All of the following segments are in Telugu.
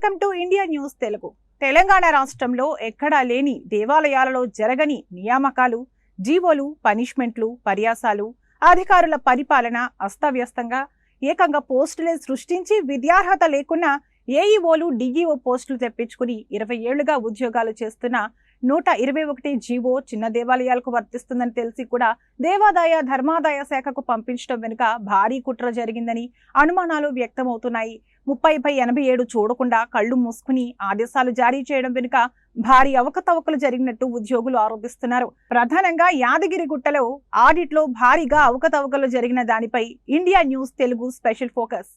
Welcome to India news Telugu. Telangana రాష్ట్రంలో ఎక్కడా లేని దేవాలయాలలో జరగని నియామకాలు జీవోలు పనిష్మెంట్లు పర్యాసాలు అధికారుల పరిపాలన అస్తవ్యస్తంగా ఏకంగా పోస్టులే సృష్టించి విద్యార్హత లేకున్నా ఏఈఓలు డిఈఓ పోస్టులు తెప్పించుకుని ఇరవై ఏళ్ళుగా ఉద్యోగాలు చేస్తున్న నూట ఇరవై ఒకటి జీవో చిన్న దేవాలయాలకు వర్తిస్తుందని తెలిసి కూడా దేవాదాయ ధర్మాదాయ శాఖకు పంపించడం వెనుక భారీ కుట్ర జరిగిందని అనుమానాలు వ్యక్తమవుతున్నాయి. ముప్పై పై ఎనభై ఏడు చూడకుండా కళ్ళు మూసుకుని ఆదేశాలు జారీ చేయడం వెనుక భారీ అవకతవకలు జరిగినట్టు ఉద్యోగులు ఆరోపిస్తున్నారు. ప్రధానంగా యాదగిరిగుట్టలో ఆడిట్లో భారీగా అవకతవకలు జరిగిన దానిపై India news Telugu special focus.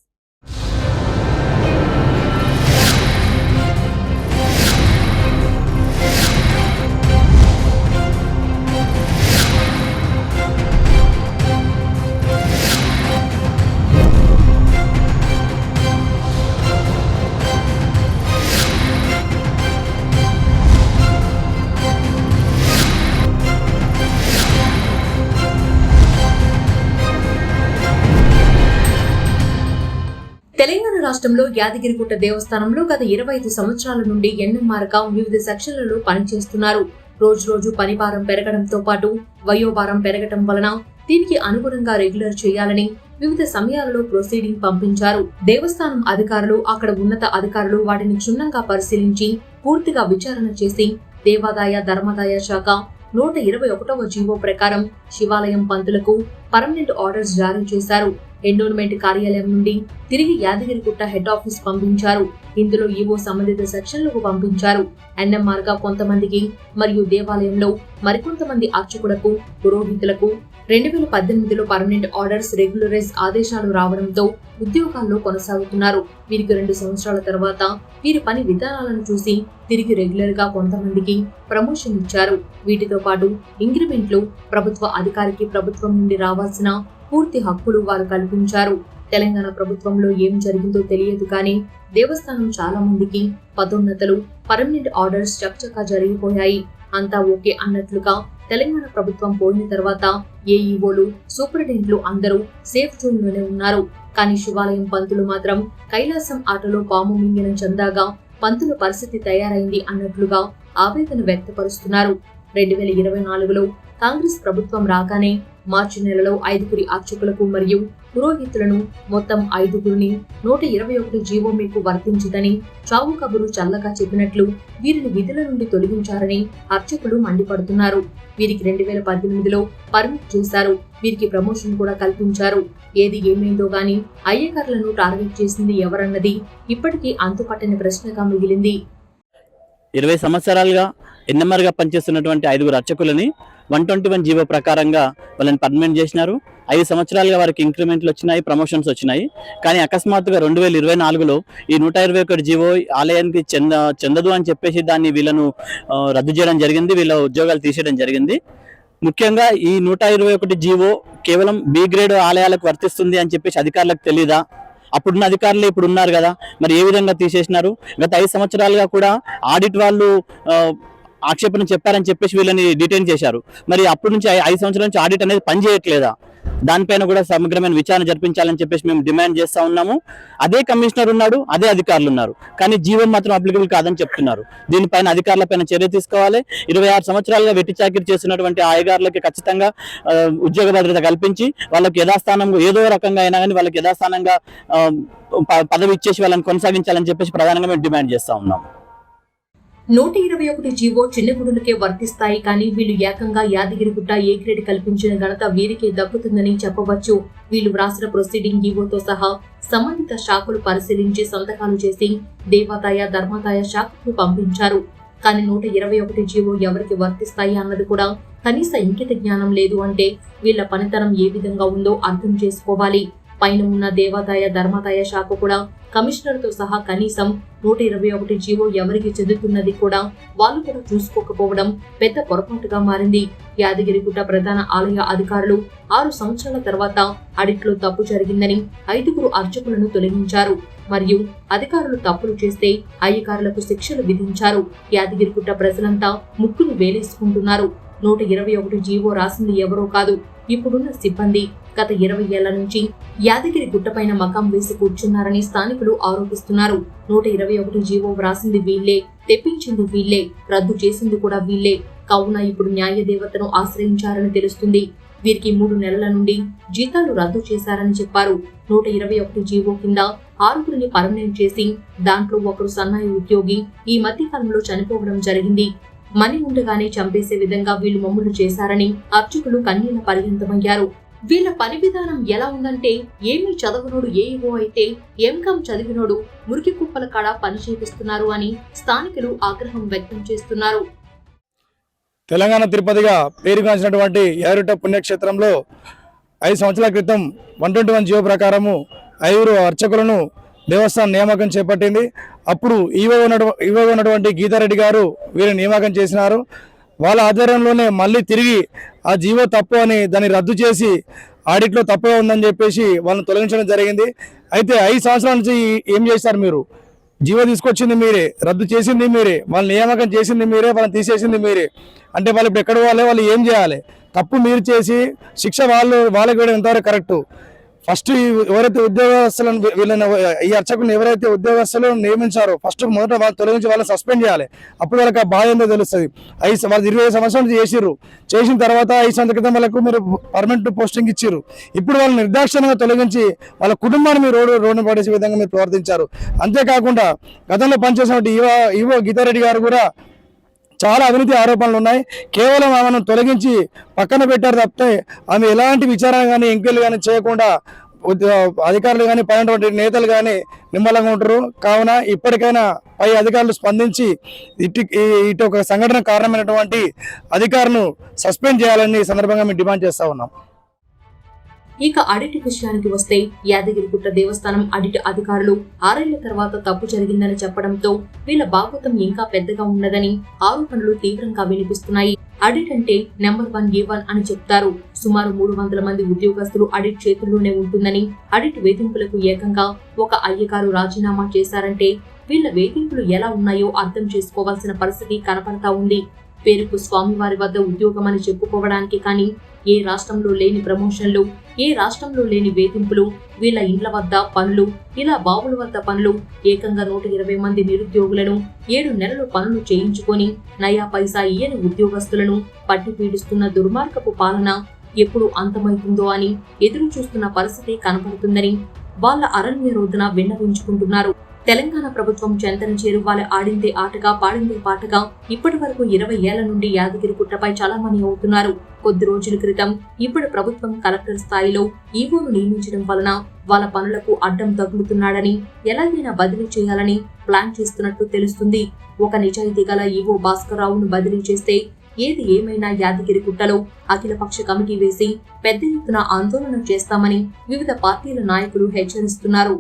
Telangana రాష్ట్రంలో యాదగిరిగుట్ట దేవస్థానంలో గత ఇరవై ఐదు సంవత్సరాల నుండి ఎన్ఎంఆర్గా వివిధ సెక్షన్లలో పనిచేస్తున్నారు. రోజు రోజు పనిభారం పెరగడంతో పాటు వయోభారం పెరగటం వలన దీనికి అనుగుణంగా రెగ్యులర్ చేయాలని వివిధ సమయాలలో ప్రొసీడింగ్ పంపించారు. దేవస్థానం అధికారులు అక్కడ ఉన్నత అధికారులు వాటిని క్షుణ్ణంగా పరిశీలించి పూర్తిగా విచారణ చేసి దేవాదాయ ధర్మాదాయ శాఖ నూట ఇరవై ఒకటవ జీవో ప్రకారం శివాలయం పంతులకు పర్మనెంట్ ఆర్డర్స్ జారీ చేశారు. ఎండోన్మెంట్ కార్యాలయం నుండి తిరిగి యాదగిరిగుట్ట హెడ్ ఆఫీస్ పంపించారు. ఇందులో ఈవో సంబంధిత సెక్షన్లకు పంపించారు. ఎన్ఎంఆర్గా కొంతమందికి మరియు దేవాలయంలో మరికొంతమంది అర్చకులకు పురోహితులకు రెండు వేల పద్దెనిమిదిలో పర్మనెంట్ ఆర్డర్స్ రెగ్యులరైజ్ ఆదేశాలు రావడంతో ఉద్యోగాల్లో కొనసాగుతున్నారు. వీరికి రెండు సంవత్సరాల తర్వాత వీరి పని విధానాలను చూసి తిరిగి రెగ్యులర్గా కొంతమందికి ప్రమోషన్ ఇచ్చారు. వీటితో పాటు ఇంక్రిమెంట్లు ప్రభుత్వ అధికారికి ప్రభుత్వం నుండి రావాల్సిన పూర్తి హక్కులు వారు కల్పించారు. తెలంగాణ ప్రభుత్వంలో ఏం జరిగిందో తెలియదు కానీ దేవస్థానం చాలా మందికి పదోన్నతలు పర్మనెంట్ ఆర్డర్స్ చకచకా జరిగిపోయాయి. అంతా ఓకే అన్నట్లుగా తెలంగాణ ప్రభుత్వం పోయిన తర్వాత ఏఈఓలు సూపరింటెండెంట్లు అందరూ సేఫ్ జోన్లోనే ఉన్నారు. కానీ శివాలయం పంతులు మాత్రం కైలాసం ఆటలో పాము మింగిన చందాగా పంతుల పరిస్థితి తయారైంది అన్నట్లుగా ఆవేదన వ్యక్తపరుస్తున్నారు. రెండు వేల ఇరవై నాలుగులో కాంగ్రెస్ ప్రభుత్వం రాగానే మార్చి నెలలో ఐదుగురి అర్చకులకు మరియు పురోహితులను మొత్తం ఐదుగురిని నూట ఇరవై ఒకటి జీవో మీకు వర్తించదని చావు కబురు చల్లగా చెప్పినట్లు వీరిని విధుల నుండి తొలగించారని అర్చకులు మండిపడుతున్నారు. వీరికి రెండు వేల పద్దెనిమిదిలో పర్మిట్ చేశారు. వీరికి ప్రమోషన్ కూడా కల్పించారు. ఏది ఏమైందో గాని అయ్యకర్లను టార్గెట్ చేసింది ఎవరన్నది ఇప్పటికీ అంతుపట్టని ప్రశ్నగా మిగిలింది. ఇరవై సంవత్సరాలుగా ఎన్ఎంఆర్గా పనిచేస్తున్నటువంటి ఐదుగురు అర్చకులని వన్ ట్వంటీ వన్ జీవో ప్రకారంగా వాళ్ళని పర్మనెంట్ చేసినారు. ఐదు సంవత్సరాలుగా వారికి ఇంక్రిమెంట్లు వచ్చినాయి ప్రమోషన్స్ వచ్చినాయి. కానీ అకస్మాత్తుగా రెండు వేల ఇరవై నాలుగులో ఈ నూట ఇరవై ఒకటి జీవో ఆలయానికి చెంద చెందదు అని చెప్పేసి దాన్ని వీళ్ళను రద్దు చేయడం జరిగింది. వీళ్ళ ఉద్యోగాలు తీసేయడం జరిగింది. ముఖ్యంగా ఈ నూట ఇరవై ఒకటి జీవో కేవలం బి గ్రేడ్ ఆలయాలకు వర్తిస్తుంది అని చెప్పేసి అధికారులకు తెలీదా? అప్పుడున్న అధికారులు ఇప్పుడు ఉన్నారు కదా. మరి ఏ విధంగా తీసేసినారు? గత ఐదు సంవత్సరాలుగా కూడా ఆడిట్ వాళ్ళు ఆక్షేపణ చెప్పారని చెప్పేసి వీళ్ళని డిటైన్ చేశారు. మరి అప్పటి నుంచి ఐదు సంవత్సరాల నుంచి ఆడిట్ అనేది పనిచేయట్లేదా? దానిపైన కూడా సమగ్రమైన విచారణ జరిపించాలని చెప్పేసి మేము డిమాండ్ చేస్తా ఉన్నాము. అదే కమిషనర్ ఉన్నాడు అదే అధికారులు ఉన్నారు. కానీ జీవో మాత్రం అప్లికబుల్ కాదని చెప్తున్నారు. దీనిపైన అధికారులపైన చర్య తీసుకోవాలి. ఇరవై ఆరు సంవత్సరాలుగా వెట్టి చాకిరి చేస్తున్నటువంటి ఆయగారులకి ఖచ్చితంగా ఉద్యోగ భద్రత కల్పించి వాళ్ళకి యథాస్థానం ఏదో రకంగా అయినా కానీ వాళ్ళకి యథాస్థానంగా ప- పదవి ఇచ్చేసి వాళ్ళని కొనసాగించాలని చెప్పేసి ప్రధానంగా మేము డిమాండ్ చేస్తా ఉన్నాం నూట ఇరవై ఒకటి జీవో చిన్నగుడులకే వర్తిస్తాయి కానీ వీళ్ళు ఏకంగా యాదగిరిగుట్ట ఏ గ్రేడ్ కల్పించిన ఘనత వీరికే దక్కుతుందని చెప్పవచ్చు. వీళ్ళు వ్రాసిన ప్రొసీడింగ్ జీవోతో సహా సంబంధిత శాఖలు పరిశీలించి సంతకాలు చేసి దేవాదాయ ధర్మాదాయ శాఖకు పంపించారు. కానీ నూట ఇరవై ఒకటి జీవో ఎవరికి వర్తిస్తాయి అన్నది కూడా కనీస ఇంకిత జ్ఞానం లేదు అంటే వీళ్ళ పనితనం ఏ విధంగా ఉందో అర్థం చేసుకోవాలి. పైన ఉన్న దేవాదాయ ధర్మాదాయ శాఖ కూడా కమిషనర్తో సహా కనీసం నూట ఇరవై ఒకటి జీవో ఎవరికి చెందుతున్నది కూడా వాళ్ళు కూడా చూసుకోకపోవడం పెద్ద పొరపాటుగా మారింది. యాదగిరిగుట్ట ప్రధాన ఆలయ అధికారులు ఆరు సంవత్సరాల తర్వాత అడిట్లో తప్పు జరిగిందని ఐదుగురు అర్చకులను తొలగించారు. మరియు అధికారులు తప్పులు చేస్తే అధికారులకు శిక్షలు విధించారు. యాదగిరిగుట్ట ప్రజలంతా ముక్కును వేలేసుకుంటున్నారు. నూట ఇరవై ఒకటి జీవో రాసింది ఎవరో కాదు. ఇప్పుడున్న సిబ్బంది గత ఇరవై ఏళ్ళ నుంచి యాదగిరి గుట్టపైన మకాం వేసి కూర్చున్నారని స్థానికులు ఆరోపిస్తున్నారు. నూట ఇరవై ఒకటి జీవో వ్రాసింది వీళ్ళే తెప్పించింది వీళ్ళే రద్దు చేసింది కూడా వీళ్ళే కావున ఇప్పుడు న్యాయ దేవతను ఆశ్రయించారని తెలుస్తుంది. వీరికి మూడు నెలల నుండి జీతాలు రద్దు చేశారని చెప్పారు. నూట ఇరవై ఒకటి జీవో కింద ఆరుగురిని పర్మనెంట్ చేసి దాంట్లో ఒకరు సన్నాయి ఉద్యోగి ఈ మధ్య కాలంలో చనిపోవడం జరిగింది. మని ఉండగానే చంపేసే విధంగా వీళ్ళు మమ్ములు చేశారని అర్చకులు కన్నీళ్ళ పర్యంతమయ్యారు వీళ్ళ పని విధానం ఎలా ఉందంటే ఏమీ చదవనోడు ఏఈఓ అయితే ఎంకం చదివినోడు మురికి కుప్పల కాడ పని చేపిస్తున్నారు అని స్థానికులు ఆగ్రహం వ్యక్తం చేస్తున్నారు. తెలంగాణ తిరుపతిగా పేరుగాంచినటువంటి యారుట పుణ్యక్షేత్రంలో ఐదు సంవత్సరాల క్రితం వన్ ట్వంటీ వన్ జియో ప్రకారము ఐదుగురు అర్చకులను దేవస్థానం నియామకం చేపట్టింది. అప్పుడు ఈవో ఉన్నటు ఈవో ఉన్నటువంటి గీతారెడ్డి గారు వీరిని నియామకం చేసినారు. వాళ్ళ ఆధ్వర్యంలోనే మళ్ళీ తిరిగి ఆ జీవో తప్పు అని దాన్ని రద్దు చేసి ఆడిట్లో తప్పే ఉందని చెప్పేసి వాళ్ళని తొలగించడం జరిగింది. అయితే ఐదు సంవత్సరాల నుంచి ఏం చేశారు మీరు? జీవో తీసుకొచ్చింది మీరే రద్దు చేసింది మీరే వాళ్ళని నియామకం చేసింది మీరే వాళ్ళని తీసేసింది మీరే. అంటే వాళ్ళు ఇప్పుడు ఎక్కడ పోవాలి? వాళ్ళు ఏం చేయాలి? తప్పు మీరు చేసి శిక్ష వాళ్ళు వాళ్ళకి వేయడం ఎంతవరకు కరెక్ట్? ఫస్ట్ ఎవరైతే ఉద్యోగస్తులను వీళ్ళని ఈ అర్చకులను ఎవరైతే ఉద్యోగస్తులు నియమించారో ఫస్ట్ మొదట వాళ్ళు తొలగించి వాళ్ళని సస్పెండ్ చేయాలి. అప్పుడు వాళ్ళకి ఆ బాధ ఏందో తెలుస్తుంది. ఐదు వాళ్ళు ఇరవై ఐదు సంవత్సరాలు చేసిర్రు. చేసిన తర్వాత ఐదు సంవత్సరాల క్రితం వాళ్ళకు మీరు పర్మనెంట్ పోస్టింగ్ ఇచ్చిర్రు. ఇప్పుడు వాళ్ళు నిర్దాక్షిణంగా తొలగించి వాళ్ళ కుటుంబాన్ని మీరు రోడ్డు రోడ్డు పడేసే విధంగా మీరు ప్రవర్తించారు. అంతేకాకుండా గతంలో పనిచేసిన ఈవో ఈవో గీతారెడ్డి గారు కూడా చాలా అవినీతి ఆరోపణలు ఉన్నాయి. కేవలం ఆమెను తొలగించి పక్కన పెట్టారు తప్పితే ఆమె ఎలాంటి విచారణ కానీ ఎంక్వైరీ కానీ చేయకుండా అధికారులు కానీ పైనటువంటి నేతలు కానీ నిమ్మలంగా ఉంటారు కావున ఇప్పటికైనా పై అధికారులు స్పందించి ఇటు ఇటు ఒక సంఘటన కారణమైనటువంటి అధికారులను సస్పెండ్ చేయాలని సందర్భంగా మేము డిమాండ్ చేస్తూ ఉన్నాం. ఇక అడిటి విషయానికి వస్తే యాదగిరిగుట్ట దేవస్థానం అడిటి అధికారులు ఆరేళ్ళ తర్వాత తప్పు జరిగిందని చెప్పడంతో వీళ్ళ భాగవతం ఇంకా పెద్దగా ఉన్నదని ఆరోపణలు తీవ్రంగా వినిపిస్తున్నాయి. అడిట్ అంటే నెంబర్ వన్ ఏ వన్ అని చెప్తారు. సుమారు మూడు వందల మంది ఉద్యోగస్తులు అడిట్ చేతుల్లోనే ఉంటుందని అడిట్ వేధింపులకు ఏకంగా ఒక అయ్యగారు రాజీనామా చేశారంటే వీళ్ళ వేధింపులు ఎలా ఉన్నాయో అర్థం చేసుకోవాల్సిన పరిస్థితి కనపడతా ఉంది. పేరుకు స్వామివారి వద్ద ఉద్యోగం అని చెప్పుకోవడానికి కానీ ఏ రాష్ట్రంలో లేని ప్రమోషన్లు ఏ రాష్ట్రంలో లేని వేధింపులు వీళ్ళ ఇండ్ల వద్ద పనులు ఇలా బావుల వద్ద పనులు ఏకంగా నూట ఇరవై మంది నిరుద్యోగులను ఏడు నెలలు పనులు చేయించుకొని నయా పైసా ఇయ్యని ఉద్యోగస్తులను పట్టి పీడిస్తున్న దుర్మార్గపు పాలన ఎప్పుడు అంతమవుతుందో అని ఎదురు చూస్తున్న పరిస్థితి కనబడుతుందని వాళ్ళ అరణ్య రోజున విన్నవించుకుంటున్నారు. తెలంగాణ ప్రభుత్వం చెంతన చేరువాలే ఆడిందే ఆటగా పాడిందే పాటగా ఇప్పటి వరకు ఇరవై ఏళ్ళ నుండి యాదగిరి గుట్టపై చలామణి అవుతున్నారు. కొద్ది రోజుల క్రితం ఇప్పుడు ప్రభుత్వం కలెక్టర్ స్థాయిలో ఈవోను నియమించడం వలన వాళ్ళ పనులకు అడ్డం తగులుతున్నాడని ఎలాగైనా బదిలీ చేయాలని ప్లాన్ చేస్తున్నట్టు తెలుస్తుంది. ఒక నిజాయితీ గల ఈవో భాస్కర్రావును బదిలీ చేస్తే ఏది ఏమైనా యాదగిరి గుట్టలో అఖిలపక్ష కమిటీ వేసి పెద్ద ఎత్తున ఆందోళన చేస్తామని వివిధ పార్టీల నాయకులు హెచ్చరిస్తున్నారు.